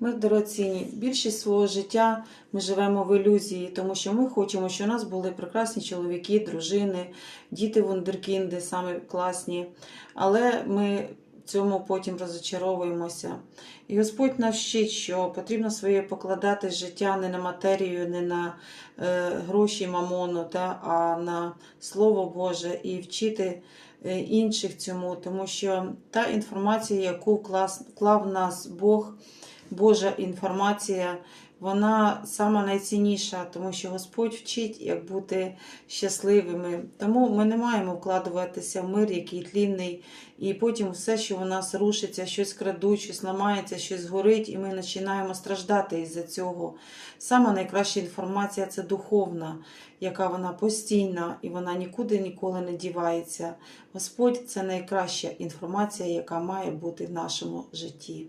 Ми дорогоцінні. Більшість свого життя ми живемо в ілюзії, тому що ми хочемо, щоб у нас були прекрасні чоловіки, дружини, діти вундеркінди, саме класні. Але ми цьому потім розочаровуємося. І Господь нас вчить, що потрібно своє покладати життя не на матерію, не на е, гроші мамону, та, а на Слово Боже і вчити е, інших цьому, тому що та інформація, яку вклас- вклав в нас Бог, Божа інформація, вона сама найцінніша, тому що Господь вчить, як бути щасливими. Тому ми не маємо вкладуватися в мир, який тлінний, і потім все, що у нас рушиться, щось крадуть, щось ламається, щось горить, і ми починаємо страждати із-за цього. Сама найкраща інформація це духовна, яка вона постійна і вона нікуди ніколи не дівається. Господь це найкраща інформація, яка має бути в нашому житті.